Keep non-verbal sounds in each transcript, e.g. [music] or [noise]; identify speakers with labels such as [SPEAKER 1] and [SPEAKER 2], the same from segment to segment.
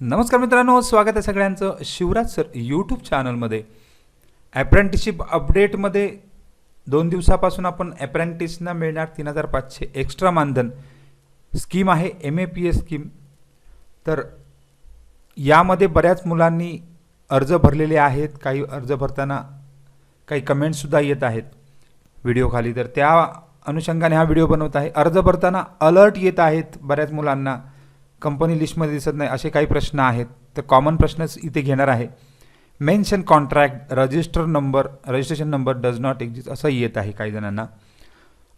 [SPEAKER 1] नमस्कार मित्रांनो स्वागत आहे सगळ्यांचं शिवराज सर यूट्यूब चॅनलमध्ये ॲप्रेंटिसशिप अपडेटमध्ये दोन दिवसापासून आपण ॲप्रेंटिसना मिळणार तीन हजार पाचशे एक्स्ट्रा मानधन. स्कीम आहे M A P S scheme तर यामध्ये बऱ्याच मुलांनी अर्ज भरलेले आहेत. काही अर्ज भरताना काही कमेंट्ससुद्धा येत आहेत. व्हिडिओखाली तर त्या अनुषंगाने हा व्हिडिओ बनवत आहे. अर्ज भरताना अलर्ट येत आहेत बऱ्याच मुलांना. कंपनी लिस्टमध्ये दिसत नाही असे काही प्रश्न आहेत. तर कॉमन प्रश्नच इथे घेणार आहे. Mention contract register number registration number does not exist असं येत आहे काही जणांना.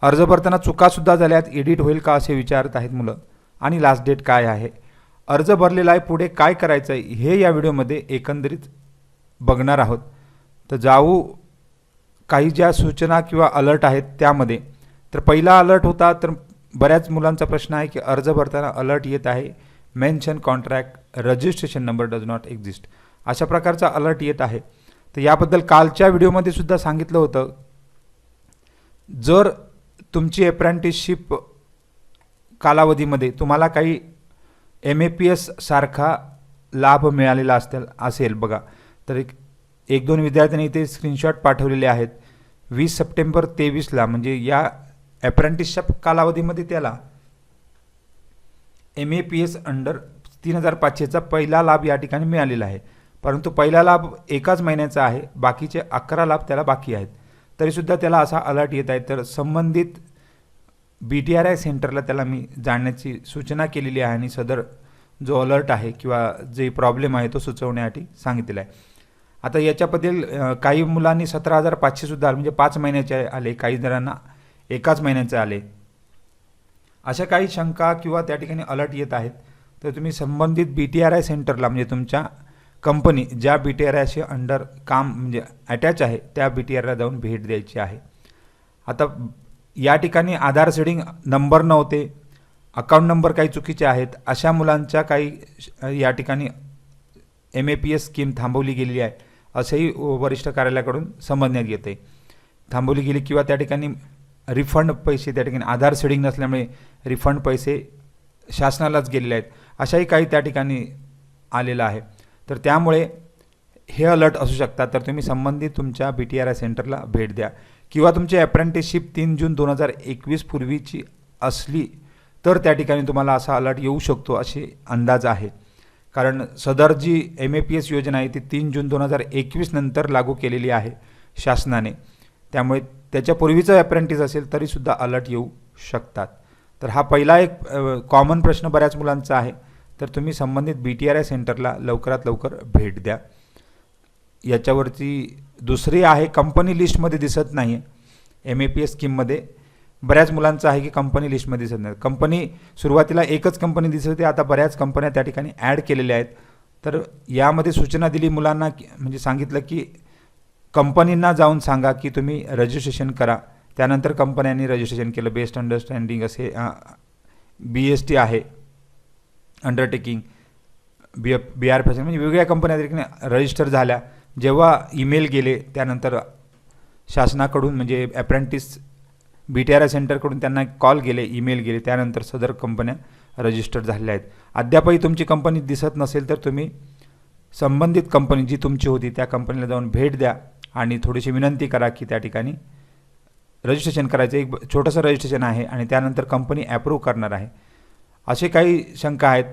[SPEAKER 1] अर्ज भरताना चुकासुद्धा झाल्यात एडिट होईल का असे विचारत आहेत मुलं. आणि लास्ट डेट काय आहे? अर्ज भरलेला आहे पुढे काय करायचं आहे? हे या व्हिडिओमध्ये एकंदरीत बघणार आहोत. तर जाऊ काही ज्या सूचना किंवा अलर्ट आहेत त्यामध्ये. तर पहिला अलर्ट होता तर बऱ्याच मुलांचा प्रश्न आहे की अर्ज भरताना अलर्ट येत आहे. Mention contract registration number does not exist अशा प्रकारचा अलर्ट येत आहे. तर याबद्दल कालच्या व्हिडिओमध्ये सुद्धा सांगितलं होतं. जर तुमची अप्रेंटिसशिप कालावधीमध्ये तुम्हाला काही एम ए पी एस सारखा लाभ मिळालेला असतील असेल बघा. तर एक एक दोन विद्यार्थ्यांनी इथे स्क्रीनशॉट पाठवलेले आहेत. वीस सप्टेंबर तेवीसला म्हणजे या ॲप्रेंटिसशिप कालावधीमध्ये त्याला M A P S under तीन हजार पाचशेचा पहिला लाभ या ठिकाणी मिळालेला आहे. परंतु पहिला लाभ एकाच महिन्याचा आहे बाकीचे अकरा लाभ त्याला बाकी आहेत. तरीसुद्धा त्याला असा अलर्ट येत आहे. तर संबंधित बी टी आर आय सेंटरला त्याला मी जाण्याची सूचना केलेली आहे आणि सदर जो अलर्ट आहे किंवा जे प्रॉब्लेम आहे तो सुचवण्यासाठी सांगितलेला आहे. आता याच्याबद्दल काही मुलांनी सतरा हजार पाचशेसुद्धा आले म्हणजे पाच महिन्याचे आले काही जणांना एकाच महिन्याचे आले. अशा काही शंका किंवा त्या ठिकाणी अलर्ट येत आहेत तर तुम्ही संबंधित बी टी आर आय सेंटरला म्हणजे तुमच्या कंपनी ज्या बी टी आर आयशी अंडर काम म्हणजे अटॅच आहे त्या बी टी आर आयला जाऊन भेट द्यायची आहे. आता या ठिकाणी आधार सेडिंग नंबर नव्हते अकाउंट नंबर काही चुकीचे आहेत अशा मुलांच्या काही श- या ठिकाणी M A P S scheme थांबवली गेलेली आहे असंही वरिष्ठ कार्यालयाकडून समजण्यात येते थांबवली गेली किंवा त्या ठिकाणी रिफंड पैसे त्या ठिकाणी आधार सेडिंग नसल्यामुळे रिफंड पैसे शासनालाच गेलेले आहेत. अशाही काही त्या ठिकाणी आलेलं आहे. तर त्यामुळे हे अलर्ट असू शकतात. तर तुम्ही संबंधित तुमच्या बी टी आर आय सेंटरला भेट द्या. किंवा तुमची अप्रेंटिसशिप तीन जून दोन हजार एकवीस पूर्वीची असली तर त्या ठिकाणी तुम्हाला असा अलर्ट येऊ शकतो असे अंदाज आहे. कारण सदर जी एम ए पी एस योजना आहे ती तीन जून दोन हजार एकवीस नंतर लागू केलेली आहे शासनाने. त्यामुळे त्याच्यापूर्वीचं अप्रेंटिस असेल तरीसुद्धा अलर्ट येऊ शकतात. तर हा पहिला एक कॉमन प्रश्न बऱ्याच मुलांचा आहे. तर तुम्ही संबंधित बी टी आर आय सेंटरला लवकरात लवकर भेट द्या. याच्यावरती दुसरी आहे कंपनी लिस्टमध्ये दिसत नाही आहे एम ए पी एस स्कीममध्ये बऱ्याच मुलांचं आहे की कंपनी लिस्टमध्ये दिसत नाही. कंपनी सुरुवातीला एकच कंपनी दिसत होती आता बऱ्याच कंपन्या त्या ठिकाणी ॲड केलेल्या आहेत. तर यामध्ये सूचना दिली मुलांना की म्हणजे सांगितलं की कंपनींना जाऊन सांगा की तुम्ही रजिस्ट्रेशन करा. त्यानंतर कंपन्यांनी रजिस्ट्रेशन केलं. बेस्ट अंडरस्टँडिंग असे बी एस टी आहे. Undertaking B F B R fashion म्हणजे वेगवेगळ्या कंपन्या रजिस्टर झाल्या. जेव्हा ईमेल गेले त्यानंतर शासनाकडून म्हणजे apprentice B T R I सेंटरकडून त्यांना कॉल गेले ईमेल गेले. त्यानंतर सदर कंपन्या रजिस्टर झालेल्या आहेत. अद्यापही तुमची कंपनी दिसत नसेल तर तुम्ही संबंधित कंपनी जी तुमची होती त्या कंपनीला जाऊन भेट द्या. आणि थोडीशी विनंती करा की त्या ठिकाणी रजिस्ट्रेशन करायचं. एक छोटंसं रजिस्ट्रेशन आहे आणि त्यानंतर कंपनी ॲप्रूव्ह करणार आहे. असे काही शंका आहेत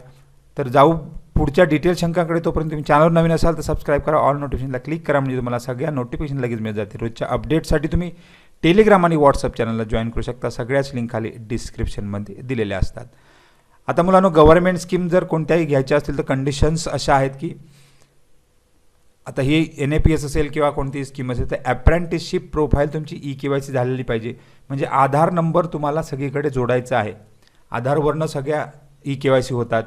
[SPEAKER 1] तर जाऊ पुढच्या डिटेल शंकाकडे तोपर्यंत तुम्ही चॅनल नवीन असाल तर सबस्क्राईब करा. ऑल नोटिफिकेशनला क्लिक करा म्हणजे तुम्हाला सगळ्या नोटिफिकेशन लगेच मिळत जाते रोजच्या अपडेटसाठी तुम्ही टेलिग्राम आणि व्हॉट्सअप चॅनलला जॉईन करू शकता. सगळ्याच लिंक खाली डिस्क्रिप्शनमध्ये दिलेल्या असतात. आता मुलांनो गव्हर्नमेंट स्कीम जर कोणत्याही घ्यायच्या असतील तर कंडिशन्स अशा आहेत की आता ही एन ए पी एस असेल किंवा कोणतीही स्कीम असेल तर ॲप्रेंटिसशिप प्रोफाईल तुमची ई के वाय सी झालेली पाहिजे. म्हणजे आधार नंबर तुम्हाला सगळीकडे जोडायचा आहे. आधारवरनं सगळ्या ई के वाय सी होतात.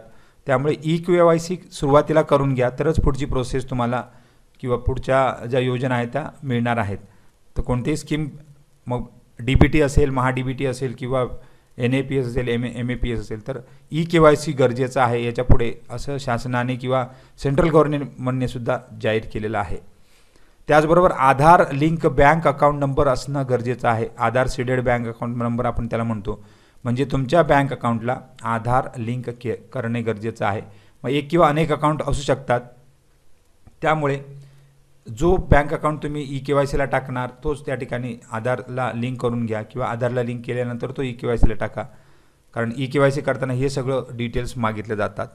[SPEAKER 1] त्यामुळे ई के वाय सी सुरुवातीला करून घ्या तरच पुढची प्रोसेस तुम्हाला किंवा पुढच्या ज्या योजना आहेत त्या मिळणार आहेत. तर कोणतीही स्कीम मग डी बी टी असेल महा डी बी टी असेल किंवा एन ए पी एस असेल M M A P S असेल तर ई के वाय सी गरजेचं आहे याच्यापुढे असं शासनाने किंवा सेंट्रल गव्हर्नमेंटने सुद्धा जाहीर केलेलं आहे. त्याचबरोबर Aadhaar link bank account number असणं गरजेचं आहे. Aadhaar seeded bank account number आपण त्याला म्हणतो. म्हणजे तुमच्या बँक अकाउंटला आधार लिंक के करणे गरजेचं आहे. मग एक किंवा अनेक अकाउंट असू शकतात. त्यामुळे जो बँक अकाउंट तुम्ही ई के वाय सीला टाकणार तोच त्या ठिकाणी आधारला लिंक करून घ्या किंवा आधारला लिंक केल्यानंतर तो ई के वाय सीला टाका. कारण ई के वाय सी करताना हे सगळं डिटेल्स मागितले जातात.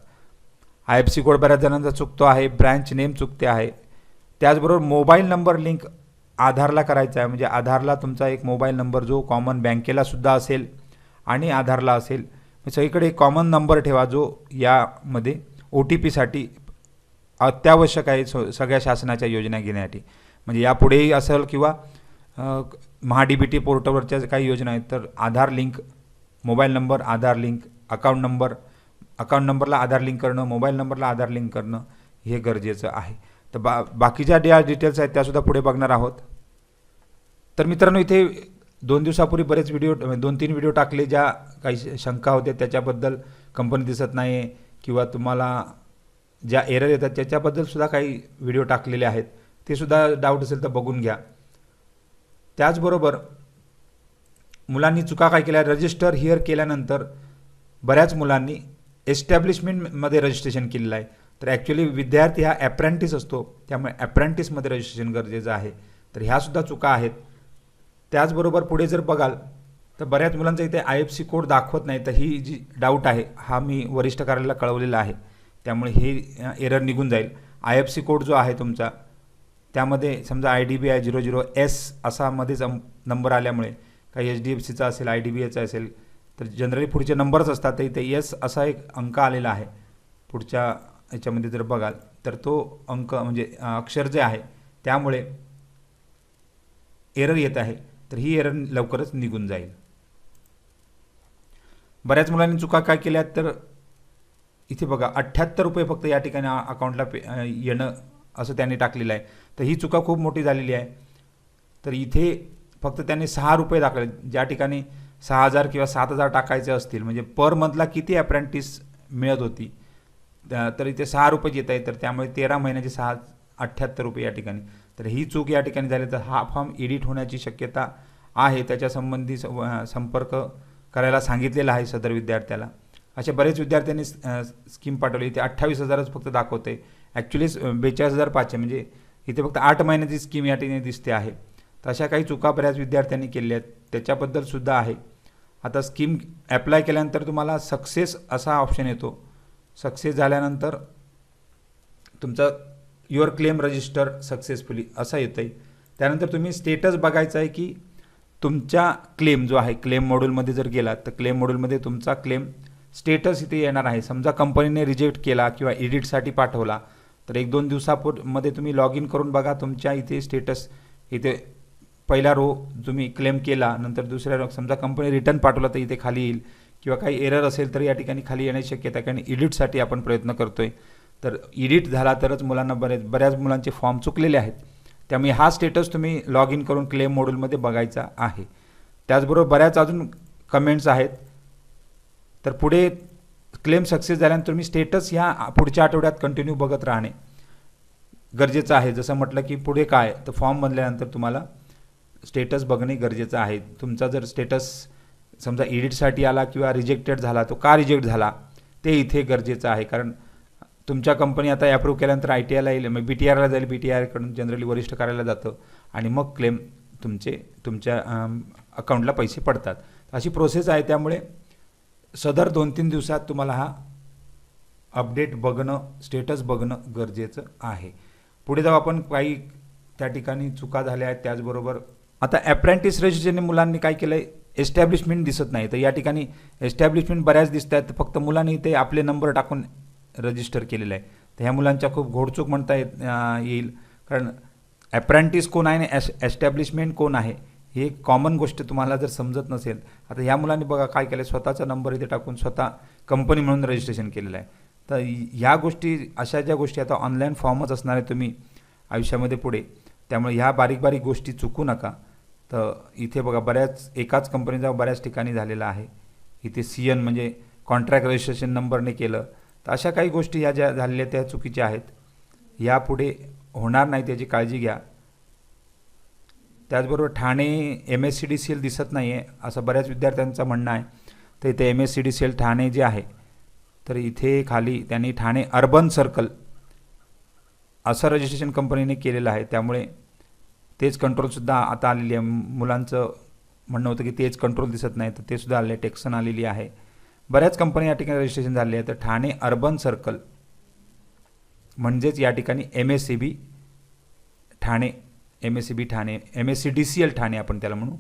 [SPEAKER 1] आय एफ सी कोड बऱ्याच जणांचा चुकतो आहे ब्रँच नेम चुकते आहे. त्याचबरोबर मोबाईल नंबर लिंक आधारला करायचा आहे. म्हणजे आधारला तुमचा एक मोबाईल नंबर जो कॉमन बँकेला सुद्धा असेल आणि आधारला असेल. सगळीकडे एक कॉमन नंबर ठेवा जो यामध्ये ओ टी पीसाठी अत्यावश्यक आहे स सगळ्या शासनाच्या योजना घेण्यासाठी. म्हणजे यापुढेही असेल किंवा महा बी टी पोर्टलवरच्या काही योजना आहेत तर Aadhaar link mobile number Aadhaar link account number account नंबरला आधार लिंक करणं मोबाईल नंबरला आधार लिंक करणं हे गरजेचं आहे. तर बा बाकीच्या ज्या डिटेल्स आहेत त्यासुद्धा पुढे बघणार आहोत. तर मित्रांनो इथे दोन दिवसापूर्वी बरेच व्हिडिओ म्हणजे दोन तीन व्हिडिओ टाकले ज्या काही शंका होत्या त्याच्याबद्दल कंपनी दिसत नाही आहे किंवा तुम्हाला ज्या एरर येतात त्याच्याबद्दल सुद्धा काही व्हिडिओ टाकलेले आहेत. ते सुद्धा डाऊट असेल तर बघून घ्या. त्याचबरोबर मुलांनी चुका काय केल्या? रजिस्टर हिअर केल्यानंतर बऱ्याच मुलांनी एस्टॅब्लिशमेंटमध्ये रजिस्ट्रेशन केलेलं आहे. तर ॲक्च्युली विद्यार्थी हा ॲप्रेंटिस असतो. त्यामुळे ॲप्रेंटिसमध्ये रजिस्ट्रेशन गरजेचं आहे. तर ह्यासुद्धा चुका आहेत. त्याचबरोबर पुढे जर बघाल तर बऱ्याच मुलांचा इथे आय एफ सी कोड दाखवत नाही. तर ही जी डाऊट आहे हा मी वरिष्ठ कार्यालयाला कळवलेला आहे. त्यामुळे हे एरर निघून जाईल. आय एफ सी कोड जो आहे तुमचा त्यामध्ये समजा I D B I zero zero S असामध्येच number आल्यामुळे काही एच डी एफ सीचा असेल आय डी बी एचा असेल तर जनरली पुढचे नंबरच असतात तर इथे एस असा एक अंक आलेला आहे. पुढच्या याच्यामध्ये जर बघाल तर तो अंक म्हणजे अक्षर जे आहे त्यामुळे एरर येत आहे तर ही एरर लवकरच निघून जाईल. बऱ्याच मुलांनी चुका काय केल्या तर इथे बघा अठ्ठ्याहत्तर रुपये फक्त या ठिकाणी अकाउंटला पे येणं असं त्यांनी टाकलेलं आहे. तर ही चुका खूप मोठी झालेली आहे. तर इथे फक्त त्यांनी सहा रुपये दाखवले. ज्या ठिकाणी सहा हजार किंवा सात हजार टाकायचे असतील म्हणजे पर मंथला किती अप्रेंटिस मिळत होती तर इथे सहा रुपये येत आहे तर त्यामुळे तेरा महिन्याचे सहा अठ्ठ्याहत्तर रुपये या ठिकाणी. तर ही चूक या ठिकाणी झाली तर हा फॉर्म एडिट होण्याची शक्यता आहे. त्याच्यासंबंधी संपर्क करायला सांगितलेला आहे सदर विद्यार्थ्याला. अशा बरेच विद्यार्थ्यांनी स्कीम पाठवली. इथे अठ्ठावीस हजारच फक्त दाखवते. ॲक्च्युली बेचाळीस हजार पाचशे म्हणजे इथे फक्त आठ महिन्याची स्कीम या ठिकाणी दिसते आहे. तर अशा काही चुका बऱ्याच विद्यार्थ्यांनी केल्या आहेत. त्याच्याबद्दल सुद्धा आहे. आता स्कीम ॲप्लाय केल्यानंतर तुम्हाला सक्सेस असा ऑप्शन येतो. सक्सेस झाल्यानंतर तुमचा युअर क्लेम रजिस्टर सक्सेसफुली असं येतं आहे त्यानंतर तुम्ही स्टेटस बघायचं आहे की तुमच्या क्लेम जो आहे क्लेम मॉड्यूलमध्ये जर गेलात तर क्लेम मॉड्यूलमध्ये तुमचा क्लेम स्टेटस इथे येणार आहे. समजा कंपनीने रिजेक्ट केला किंवा एडिटसाठी पाठवला तर एक दोन दिवसापूर्वीमध्ये तुम्ही लॉग इन करून बघा तुमच्या इथे स्टेटस इथे पहिला रो तुम्ही क्लेम केला नंतर दुसऱ्या रो समजा कंपनी रिटर्न पाठवला तर इथे खाली येईल. किंवा काही एरर असेल तर या ठिकाणी खाली येण्याची शक्यता आहे कारण एडिटसाठी आपण प्रयत्न करतो आहे तर एडिट झाला तरच मुलांना बरेच बऱ्याच मुलांचे फॉर्म चुकलेले आहेत. त्यामुळे हा स्टेटस तुम्ही लॉग इन करून क्लेम मॉड्यूलमध्ये बघायचा आहे. त्याचबरोबर बऱ्याच अजून कमेंट्स आहेत. तर पुढे क्लेम सक्सेस झाल्यानंतर तुम्ही स्टेटस ह्या पुढच्या आठवड्यात कंटिन्यू बघत राहणे गरजेचं आहे. जसं म्हटलं की पुढे काय तर फॉर्म बनल्यानंतर तुम्हाला स्टेटस बघणे गरजेचं आहे. तुमचा जर स्टेटस समजा एडिटसाठी आला किंवा रिजेक्टेड झाला तो का रिजेक्ट झाला ते इथे गरजेचं आहे. कारण तुमच्या कंपनी आता ॲप्रूव्ह केल्यानंतर आय टी आयला येईल मग बी टी आरला जाईल. बी टी आरकडून जनरली वरिष्ठ कार्यालयाला जातं आणि मग क्लेम तुमचे तुमच्या अकाउंटला पैसे पडतात. अशी प्रोसेस आहे त्यामुळे सदर दोन तीन दिवसात तुम्हाला हा अपडेट बघणं स्टेटस बघणं गरजेचं आहे. पुढे जाऊ आपण काही त्या ठिकाणी चुका झाल्या आहेत त्याचबरोबर आता ॲप्रेंटिस रजिस्ट्रेशन मुलांनी काय केलं आहे एस्टॅब्लिशमेंट दिसत नाही. तर या ठिकाणी एस्टॅब्लिशमेंट बऱ्याच दिसत आहेत. फक्त मुलांनी ते आपले नंबर टाकून रजिस्टर केलेलं आहे. तर ह्या मुलांच्या खूप घोडचूक म्हणता येत येईल. कारण ॲप्रेंटिस कोण आहे आणि एस एस्टॅब्लिशमेंट कोण आहे? ही एक कॉमन गोष्ट तुम्हाला जर समजत नसेल आता ह्या मुलांनी बघा काय केलं स्वतःचा नंबर इथे टाकून स्वतः कंपनी म्हणून रजिस्ट्रेशन केलेलं आहे. तर ह्या गोष्टी अशा ज्या गोष्टी आता ऑनलाईन फॉर्मच असणार आहे तुम्ही आयुष्यामध्ये पुढे त्यामुळे ह्या बारीक बारीक गोष्टी चुकू नका. तर इथे बघा बऱ्याच एकाच कंपनीचा बऱ्याच ठिकाणी झालेला आहे. इथे सी एन म्हणजे कॉन्ट्रॅक्ट रजिस्ट्रेशन नंबरने केलं. तर अशा काही गोष्टी ह्या ज्या झालेल्या त्या चुकीच्या आहेत. यापुढे होणार नाही त्याची काळजी घ्या. त्याचबरोबर Thane M S C D C L दिसत नाही आहे असं बऱ्याच विद्यार्थ्यांचं म्हणणं आहे. तर इथे M S C D C L Thane जे आहे तर इथे खाली त्यांनी ठाणे अर्बन सर्कल असं रजिस्ट्रेशन कंपनीने केलेलं आहे. त्यामुळे तेच कंट्रोलसुद्धा आता आलेली आहे. मुलांचं म्हणणं होतं की तेच कंट्रोल दिसत नाही तर ते सुद्धा आले टेक्सन आलेली आहे. बऱ्याच कंपनी या ठिकाणी रजिस्ट्रेशन झाले आहे. तर ठाणे अर्बन सर्कल म्हणजेच या ठिकाणी M S C B Thane M S C B Thane M S C D C L Thane आपण त्याला म्हणू.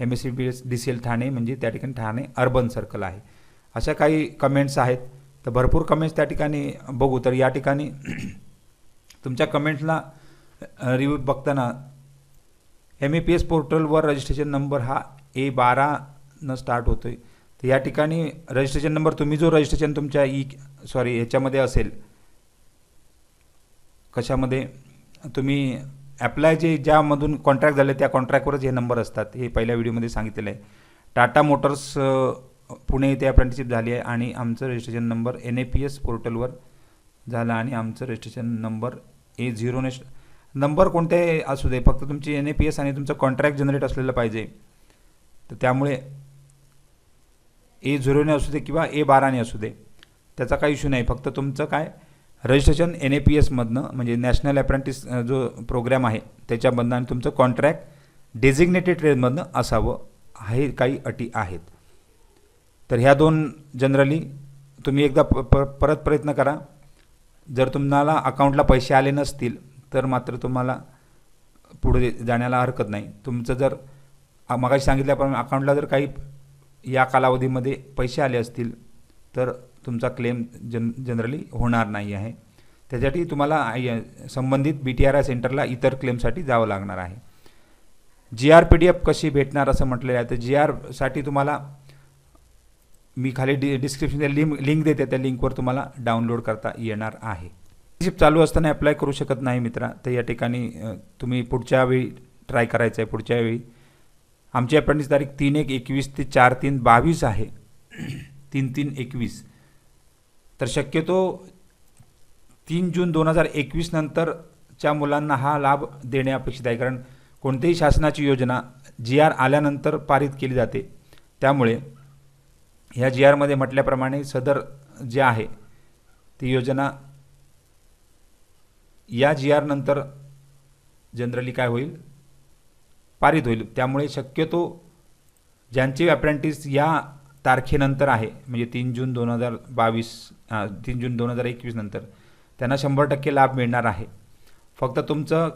[SPEAKER 1] M S C B D C L Thane म्हणजे त्या ठिकाणी ठाणे अर्बन सर्कल आहे. अशा काही कमेंट्स आहेत. तर भरपूर कमेंट्स त्या ठिकाणी बघू. तर या ठिकाणी [clears throat] तुमच्या कमेंट्सला रिव्ह्यू बघताना एम ए पी एस पोर्टलवर रजिस्ट्रेशन नंबर हा ए बारानं स्टार्ट होतो आहे तर या ठिकाणी रजिस्ट्रेशन नंबर तुम्ही जो रजिस्ट्रेशन तुमच्या ई सॉरी ह्याच्यामध्ये असेल कशामध्ये तुम्ही ॲप्लाय जे ज्यामधून कॉन्ट्रॅक्ट झाले त्या कॉन्ट्रॅक्टवरच हे नंबर असतात. हे पहिल्या व्हिडिओमध्ये सांगितलेलं आहे. टाटा मोटर्स पुणे इथे अप्रेंटिसशिप झाली आहे आणि आमचं registration number N A P S पोर्टलवर झालं आणि आमचं रजिस्ट्रेशन नंबर ए झिरो नेश नंबर कोणते असू दे फक्त तुमची एन ए पी एस आणि तुमचं कॉन्ट्रॅक्ट जनरेट असलेलं पाहिजे. तर त्यामुळे ए झिरोने असू दे किंवा ए बाराने असू दे त्याचा काही इश्यू नाही. फक्त तुमचं काय रजिस्ट्रेशन एन ए पी एसमधनं म्हणजे नॅशनल अप्रेंटिस जो प्रोग्राम आहे त्याच्यामधनं आणि तुमचं कॉन्ट्रॅक्ट डेझिग्नेटेड ट्रेडमधनं असावं हे काही अटी आहेत. तर ह्या दोन जनरली तुम्ही एकदा प प परत प्रयत्न करा. जर तुम्हाला अकाउंटला पैसे आले नसतील तर मात्र तुम्हाला पुढे जाण्याला हरकत नाही. तुमचं जर मगाशी सांगितल्याप्रमाणे अकाउंटला जर काही या कालावधीमध्ये पैसे आले असतील तर तुमचा क्लेम जन जनरली होणार नाही आहे. त्यासाठी तुम्हाला संबंधित बी टी आर आय सेंटरला इतर क्लेमसाठी जावं लागणार आहे. G R P D F कशी भेटणार असं म्हटलेलं आहे तर जी आरसाठी तुम्हाला मी खाली डि डिस्क्रिप्शन लिंक लिंक देते त्या लिंकवर तुम्हाला डाउनलोड करता येणार आहे. शिप चालू असताना अप्लाय करू शकत नाही मित्रा तर या ठिकाणी तुम्ही पुढच्या वेळी ट्राय करायचं आहे पुढच्या वेळी. आमची अप्रेंटिस तारीख तीन एक एकवीस ते चार तीन बावीस आहे. तीन तीन एकवीस. तर शक्यतो तीन जून दोन हजार एकवीस नंतरच्या मुलांना हा लाभ देणे अपेक्षित आहे. कारण कोणत्याही शासनाची योजना जी आर आल्यानंतर पारित केली जाते. त्यामुळे ह्या जी आरमध्ये म्हटल्याप्रमाणे सदर जे आहे ती योजना या जी आर नंतर जनरली काय होईल? पारित होईल. त्यामुळे शक्यतो ज्यांचे अप्रेंटिस या तारखेनंतर आहे म्हणजे तीन जून दोन हजार बावीस तीन जून दोन हजार एकवीस नंतर. त्यांना शंभर टक्के लाभ मिळणार आहे. फक्त तुमचं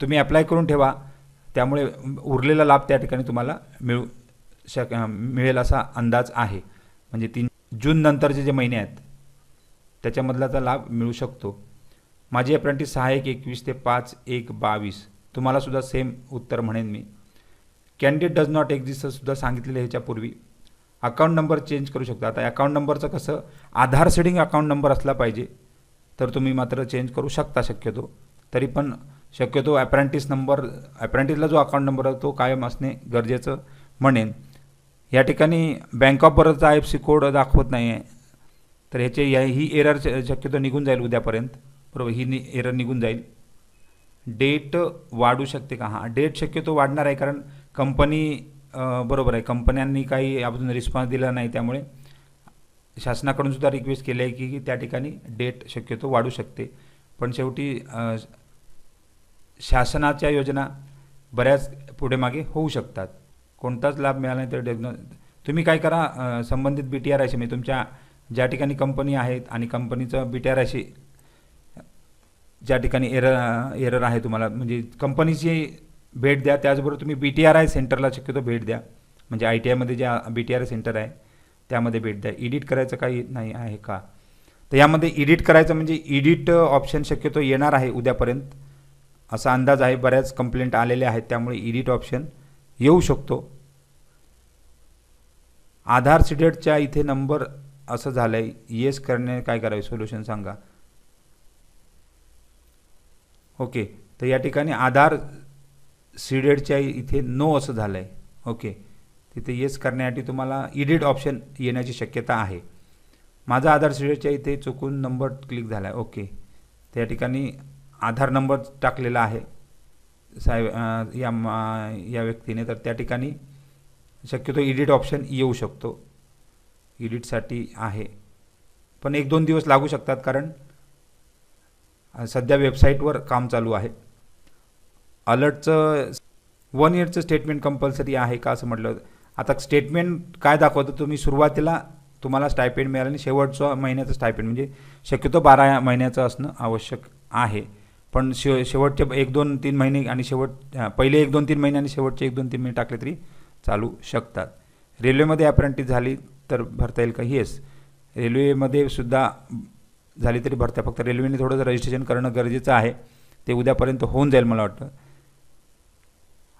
[SPEAKER 1] तुम्ही अप्लाय करून ठेवा. त्यामुळे उरलेला लाभ त्या ठिकाणी तुम्हाला मिळू शक मिळेल असा अंदाज आहे. म्हणजे तीन जून नंतरचे जे महिने आहेत त्याच्यामधलाचा लाभ मिळू शकतो. माझी अप्रेंटिस सहा एक एकवीस ते पाच एक बावीस तुम्हालासुद्धा सेम उत्तर म्हणेन मी. कॅन्डिडेट डज नॉट एक्झिस्टसुद्धा सांगितलेलं ह्याच्यापूर्वी. अकाउंट नंबर चेंज करू शकता. आता अकाउंट नंबरचं कसं आधार सेडिंग अकाउंट नंबर असला पाहिजे तर तुम्ही मात्र चेंज करू शकता शक्यतो. तरी पण शक्यतो ॲप्रँटिस नंबर ॲप्रँटिसला जो अकाउंट नंबर आहे तो कायम असणे गरजेचं म्हणेन. या ठिकाणी बँक ऑफ बरोडचा आय एफ सी कोड दाखवत नाही आहे तर ह्याचे या ही एरर शक्यतो निघून जाईल उद्यापर्यंत. बरोबर ही नि एरर निघून जाईल. डेट वाढू शकते का? हां डेट शक्यतो वाढणार आहे कारण कंपनी बरोबर आहे. कंपन्यांनी काही अजून रिस्पॉन्स दिला नाही त्यामुळे. शासनाकडून सुद्धा रिक्वेस्ट केली आहे की त्या ठिकाणी डेट शक्यतो वाढू शकते. पण शेवटी शासनाच्या योजना बऱ्याच पुढे मागे होऊ शकतात. कोणताच लाभ मिळाला नाही तर डेग्नो तुम्ही काय करा संबंधित बी टी आर आयशी म्हणजे तुमच्या ज्या ठिकाणी कंपनी आहेत आणि कंपनीचं बी टी आर आयशी ज्या ठिकाणी एरर एरर आहे तुम्हाला म्हणजे कंपनीची भेट द्या. त्याचबरोबर तुम्ही बी टी आर आय सेंटरला शक्यतो भेट द्या. म्हणजे आय टी आयमध्ये ज्या B T R I center आहे त्यामध्ये भेट द्या. एडिट करायचं काही नाही आहे का? तर यामध्ये एडिट करायचं म्हणजे एडिट ऑप्शन शक्यतो येणार आहे उद्यापर्यंत. असा अंदाज आहे. बऱ्याच कंप्लेंट आलेल्या आहेत त्यामुळे एडिट ऑप्शन येऊ शकतो. आधार सिडेटच्या इथे नंबर असं झालं आहे येस करणे काय करावे? सोल्युशन सांगा. ओके तर या ठिकाणी आधार सीडेडच्या इथे नो असं झालं आहे ओके. तिथे येस करण्यासाठी तुम्हाला इडिट ऑप्शन येण्याची शक्यता आहे. माझा आधार सीडेडच्या इथे चुकून नंबर क्लिक झाला आहे ओके. त्या ठिकाणी आधार नंबर टाकलेला आहे. साहेब या या व्यक्तीने. तर त्या ठिकाणी शक्यतो इडिट ऑप्शन येऊ शकतो. इडिटसाठी आहे. पण एक दोन दिवस लागू शकतात कारण सध्या वेबसाईटवर काम चालू आहे. अलर्टचं वन इयरचं स्टेटमेंट कंपल्सरी आहे का असं म्हटलं. आता स्टेटमेंट काय दाखवतं? तुम्ही सुरुवातीला तुम्हाला स्टायपेंड मिळालं आणि शेवटचं महिन्याचं स्टायपेंड म्हणजे शक्यतो बारा महिन्याचं असणं आवश्यक आहे. पण शेव शेवटचे एक दोन तीन महिने आणि शेवट पहिले एक दोन तीन महिने आणि शेवटचे एक दोन तीन महिने टाकले तरी चालू शकतात. रेल्वेमध्ये अप्रेंटिस झाली तर भरता येईल का? येस रेल्वेमध्ये सुद्धा झाली तरी भरता. फक्त रेल्वेने थोडंसं रजिस्ट्रेशन करणं गरजेचं आहे. ते उद्यापर्यंत होऊन जाईल मला वाटतं.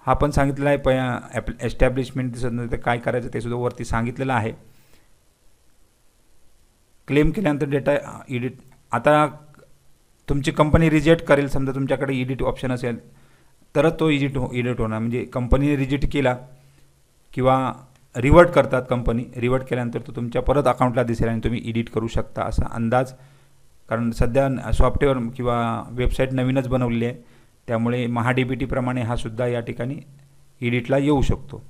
[SPEAKER 1] हा पण सांगितलेला आहे प ॲप एस्टॅब्लिशमेंट दिसत नाही तर काय करायचं ते सुद्धा वरती सांगितलेलं आहे. क्लेम केल्यानंतर डेटा एडिट आता तुमची कंपनी रिजेक्ट करेल समजा तुमच्याकडे एडिट ऑप्शन असेल तरच तो एडिट हो एडिट होणार. म्हणजे कंपनीने रिजेक्ट केला किंवा रिवर्ट करतात कंपनी रिवर्ट केल्यानंतर तो तुमच्या परत अकाउंटला दिसेल आणि तुम्ही एडिट करू शकता. असा अंदाज कारण सध्या सॉफ्टवेअर किंवा वेबसाईट नवीनच बनवलेली आहे. त्यामुळे महाडीबीटीप्रमाणे बी हा सुद्धा या ठिकाणी एडिटला येऊ शकतो.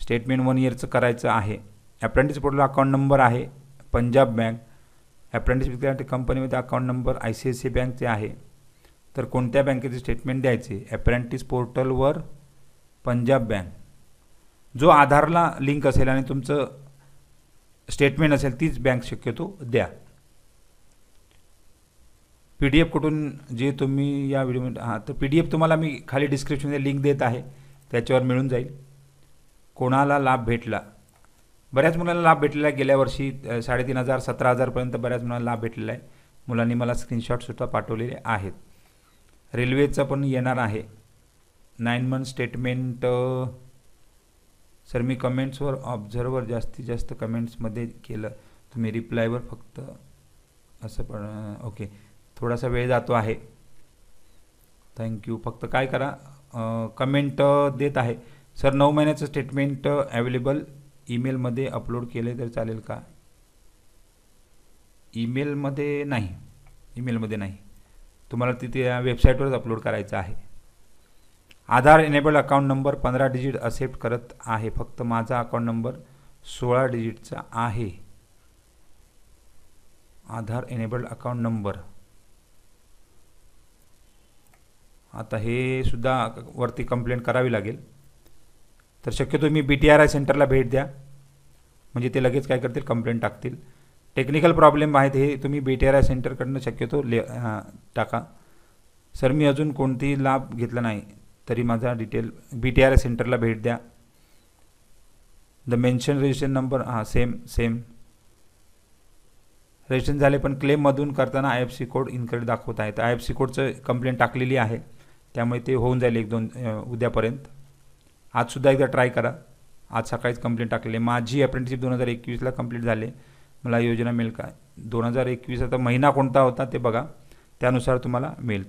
[SPEAKER 1] स्टेटमेंट वन इयरचं करायचं आहे. ॲप्रेंटिस पोर्टल अकाउंट नंबर आहे पंजाब बँक. ॲप्रेंटिस विद्यार्थी कंपनीमध्ये account number I C I C बँकचे आहे. तर कोणत्या बँकेचे स्टेटमेंट द्यायचे? ॲप्रेंटिस पोर्टलवर पंजाब बँक जो आधारला लिंक असेल आणि तुमचं स्टेटमेंट असेल तीच बँक शक्यतो द्या. पी डी एफ कुठून जे तुम्ही या व्हिडिओमध्ये हां तर पी डी एफ तुम्हाला मी खाली डिस्क्रिप्शनमध्ये लिंक देत आहे. त्याच्यावर मिळून जाईल. कोणाला लाभ भेटला? बऱ्याच मुलांना लाभ भेटलेला आहे. गेल्या वर्षी साडेतीन हजार सतरा हजारपर्यंत बऱ्याच मुलांना लाभ भेटलेला आहे. मुलांनी मला स्क्रीनशॉटसुद्धा पाठवलेले आहेत. रेल्वेचं पण येणार आहे. नाईन मंथ स्टेटमेंट सर मी कमेंट्सवर ऑब्झर्वर जास्तीत जास्त कमेंट्समध्ये केलं. तुम्ही रिप्लायवर फक्त असं पण ओके थोडासा वेळ जातो आहे. थँक्यू फक्त काय करा कमेंट देत आहे. सर नऊ महिन्याचं स्टेटमेंट अवेलेबल ईमेलमध्ये अपलोड केले तर चालेल का? ईमेलमध्ये नाही. ईमेलमध्ये नाही. तुम्हाला तिथे या वेबसाईटवरच अपलोड करायचं आहे. आधार एनेबल अकाउंट नंबर पंधरा डिजिट असेप्ट करत आहे. फक्त माझा अकाउंट नंबर सोळा डिजिटचा आहे. आधार एनेबल अकाउंट नंबर आता हे सुद्धा वरती कंप्लेंट करावी लागेल. तर शक्यतो मी बी टी आर आय सेंटरला भेट द्या. म्हणजे ते लगेच काय करतील? कंप्लेंट टाकतील. टेक्निकल प्रॉब्लेम आहेत हे तुम्ही बी टी आर आय सेंटरकडनं शक्यतो ले टाका. सर मी अजून कोणतीही लाभ घेतला नाही तरी माझा detail B T R I सेंटरला भेट द्या. द मेन्शन रजिस्ट्रेशन नंबर हां सेम सेम रजिस्ट्रेशन झाले पण क्लेममधून करताना I F C code incorrect दाखवत आहे तर आय एफ सी कोडचं कंप्लेंट टाकलेली आहे. त्यामुळे ते होऊन जाईल एक दोन उद्यापर्यंत. आजसुद्धा एकदा ट्राय करा. आज सकाळीच कंप्लेंट टाकलेली. माझी अप्रेंटिसशिप दोन हजार एकवीसला कंप्लीट झाले. मला योजना मिळेल का? दोन हजार एकवीस आता महिना कोणता होता ते बघा. त्यानुसार तुम्हाला मिळेल.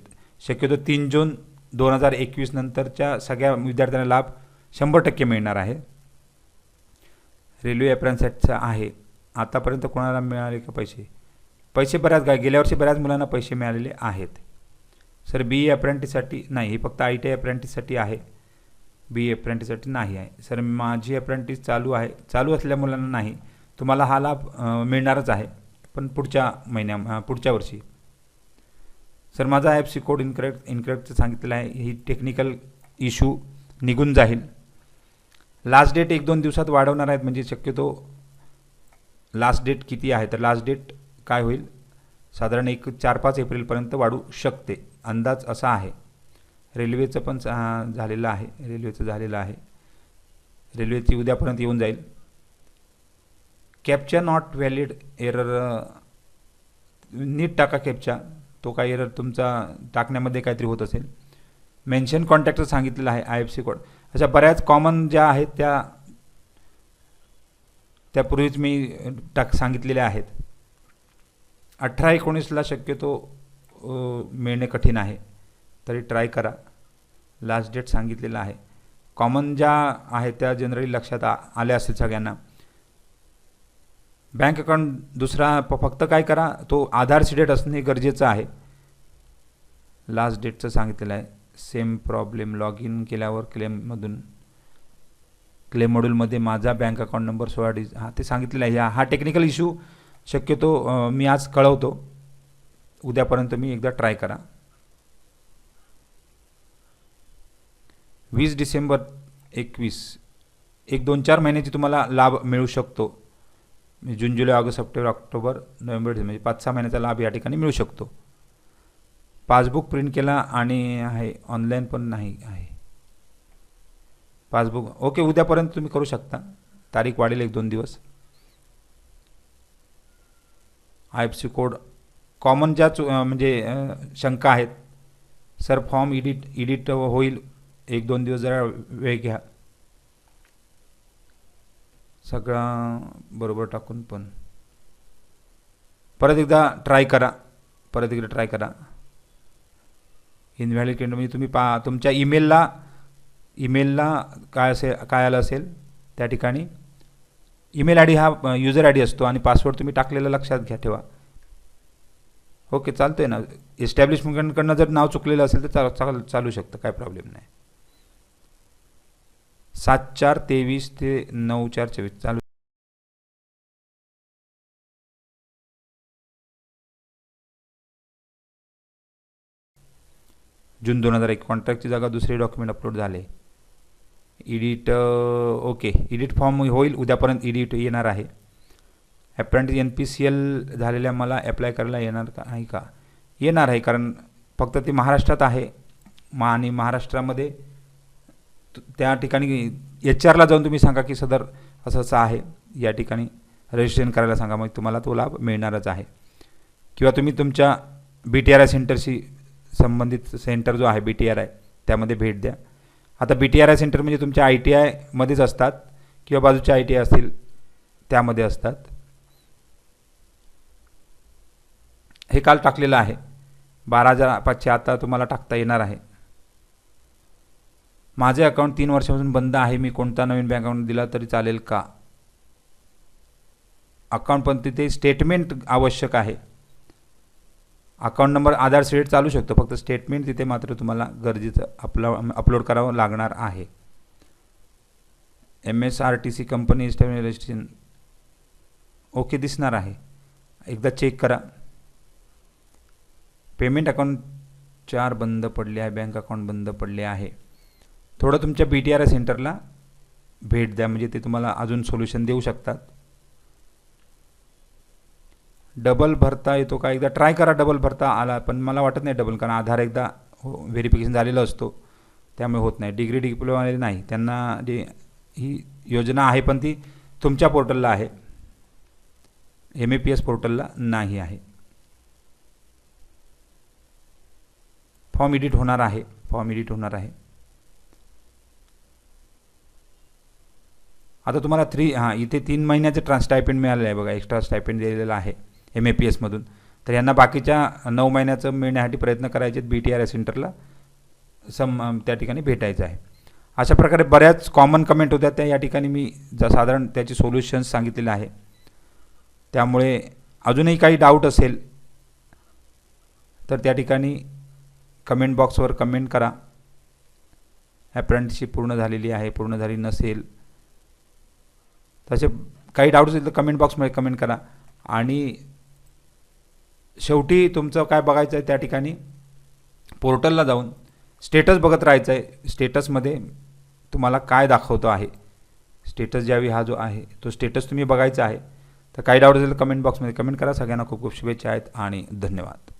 [SPEAKER 1] शक्यतो तीन जून दोन हजार एकवीस नंतरच्या सगळ्या विद्यार्थ्यांना लाभ शंभर टक्के मिळणार आहे. रेल्वे अप्रेंटिसचा आहे. आतापर्यंत कोणाला मिळाले का पैसे? पैसे बऱ्याच गा गेल्या वर्षी बऱ्याच मुलांना पैसे मिळालेले आहेत. सर बी ए अप्रेंटिससाठी नाही हे फक्त आय टी आय अप्रेंटिससाठी आहे. बी ए अप्रेंटिससाठी नाही आहे. सर माझी अप्रेंटिस चालू आहे चालू असलेल्या मुलांना नाही. तुम्हाला हा लाभ मिळणारच आहे पण पुढच्या महिन्या पुढच्या वर्षी. सर माझा I F C code incorrect इनकरेक्टचं सांगितलेलं आहे. ही टेक्निकल इश्यू निघून जाईल. लास्ट डेट एक दोन दिवसात वाढवणार आहेत म्हणजे शक्यतो लास्ट डेट किती आहे तर लास्ट डेट काय होईल? साधारण एक चार पाच एप्रिलपर्यंत वाढू शकते. अंदाज असा आहे. रेल्वेचं पण झालेलं आहे. रेल्वेचं झालेलं आहे. रेल्वेची उद्यापर्यंत येऊन जाईल. कॅपच्या नॉट व्हॅलिड एरर नीट टाका कॅपच्या तो काय एरर तुमचा टाकण्यामध्ये काहीतरी होत असेल. मेन्शन कॉन्टॅक्टर सांगितलेलं आहे आय एफ सी कोड. अशा बऱ्याच कॉमन ज्या आहेत त्या त्यापूर्वीच मी टाक सांगितलेल्या आहेत. अठरा एकोणीसला शक्यतो मिळणे कठीण आहे. तरी ट्राय करा. लास्ट डेट सांगितलेला आहे. कॉमन ज्या आहेत त्या जनरली लक्षात आ आल्या असतील सगळ्यांना. बँक अकाउंट दुसरा प- फक्त काय करा तो आधार डेट असणे गरजेचं आहे. लास्ट डेटचं सांगितलेलं आहे. सेम प्रॉब्लेम लॉग इन केल्यावर क्लेममधून क्लेम मॉड्यूलमध्ये माझा बँक अकाउंट नंबर सोळा डिज हा ते सांगितलेलं आहे. हा टेक्निकल इश्यू शक्यतो मी आज कळवतो. उद्यापर्यंत मी एकदा ट्राय करा. वीस डिसेंबर एकवीस. एक दोन चार महिन्याची तुम्हाला लाभ मिळू शकतो. June July August September October November December म्हणजे पाच सहा महिन्याचा लाभ या ठिकाणी मिळू शकतो. पासबुक प्रिंट केला आणि आहे ऑनलाईन पण नाही आहे. पासबुक ओके उद्यापर्यंत तुम्ही करू शकता. तारीख वाढेल एक दोन दिवस. I F C code common ज्या चु म्हणजे शंका आहेत सर फॉर्म इडिट इडिट होईल. एक दोन दिवस जरा वेळ घ्या. सगळा बरोबर टाकून पण. परत एकदा ट्राय करा. परत एकदा ट्राय करा. इनव्हॅलिड केंद्र म्हणजे तुम्ही पा तुमच्या ईमेलला ईमेलला काय असेल काय आलं असेल त्या ठिकाणी ईमेल आय डी हा युजर आय डी असतो आणि पासवर्ड तुम्ही टाकलेला लक्षात घ्या ठेवा. ओके चालतं आहे ना एस्टॅब्लिशमेंटकडनं जर नाव चुकलेलं असेल तर चाल चाल चालू शकतं काय प्रॉब्लेम नाही. सात चार तेवीस ते नऊ चार चोवीस चालू जून दोन हजार एक. कॉन्ट्रॅक्टची जागा दुसरे डॉक्युमेंट अपलोड झाले. इडिट ओके इडिट फॉर्म होईल उद्यापर्यंत इडिट येणार आहे. Apprentice N P C L झालेल्या मला अप्लाय करायला येणार का आहे का? येणार आहे कारण फक्त ते महाराष्ट्रात आहे. मा आणि महाराष्ट्रामध्ये त्या ठिकाणी एच आरला जाऊन तुम्ही सांगा की सदर असं असं आहे. या ठिकाणी रजिस्ट्रेशन करायला सांगा मग तुम्हाला तो लाभ मिळणारच आहे. किंवा तुम्ही तुमच्या बी टी आर आय सेंटरशी संबंधित सेंटर जो आहे बी टी आर आय त्यामध्ये भेट द्या. आता B T R I center म्हणजे तुमच्या आय टी आयमध्येच असतात किंवा बाजूचे आय टी आय असतील त्यामध्ये असतात. हे काल टाकलेलं आहे. बारा हजार पाचशे आता तुम्हाला टाकता येणार आहे. माझे अकाउंट तीन वर्षापासून बंद आहे. मी कोणता नवीन बँक अकाउंट दिला तरी चालेल का? अकाउंट पण तिथे स्टेटमेंट आवश्यक आहे. अकाउंट नंबर आधार सीट चालू शकतो. फक्त स्टेटमेंट तिथे मात्र तुम्हाला गरजेचं अपलो अपलोड करावं लागणार आहे. M S R T C company registration okay दिसणार आहे. एकदा चेक करा. पेमेंट अकाउंट चार बंद पडले आहे. बँक अकाउंट बंद पडले आहे. थोडं तुमच्या बी टी आर आय सेंटरला भेट द्या. म्हणजे ते तुम्हाला अजून सोल्युशन देऊ शकतात. डबल भरता येतो का? एकदा ट्राय करा डबल भरता आला पण मला वाटत नाही डबल कारण आधार एकदा हो व्हेरिफिकेशन झालेलं असतो. त्यामुळे होत नाही. डिग्री डिप्लोमावाले नाही. त्यांना जे ही योजना आहे पण ती तुमच्या पोर्टलला आहे. एम ए पी एस पोर्टलला नाही आहे. फॉर्म एडिट होणार आहे. फॉर्म एडिट होणार आहे. आता तुम्हाला थ्री हां इथे तीन महिन्याचं ट्रान्स स्टायपेंड मिळालेलं आहे बघा. एक्स्ट्रा स्टायपेंड दिलेलं आहे. एम ए पी एसमधून तर यांना बाकीच्या नऊ महिन्याचं मिळण्यासाठी प्रयत्न करायचे बी टी आर एस सेंटरला. सम त्या ठिकाणी भेटायचं आहे. अशा प्रकारे बऱ्याच कॉमन कमेंट होत्या. त्या या ठिकाणी मी ज साधारण त्याचे सोल्युशन्स सांगितलेले आहे त्यामुळे अजूनही काही डाऊट असेल तर त्या ठिकाणी कमेंट बॉक्सवर कमेंट करा. अप्रेंटिसशिप पूर्ण झालेली आहे पूर्ण झाली नसेल तसे काही डाऊट असेल तर कमेंट बॉक्समध्ये कमेंट करा. आणि शेवटी तुमचं काय बघायचं आहे त्या ठिकाणी? पोर्टलला जाऊन स्टेटस बघत राहायचं आहे स्टेटसमध्ये तुम्हाला काय दाखवतो आहे? स्टेटस ज्यावेळी हा जो आहे तो स्टेटस तुम्ही बघायचा आहे. तर काही डाऊट असेल तर कमेंट बॉक्समध्ये कमेंट करा. सगळ्यांना खूप खूप शुभेच्छा आहेत आणि धन्यवाद.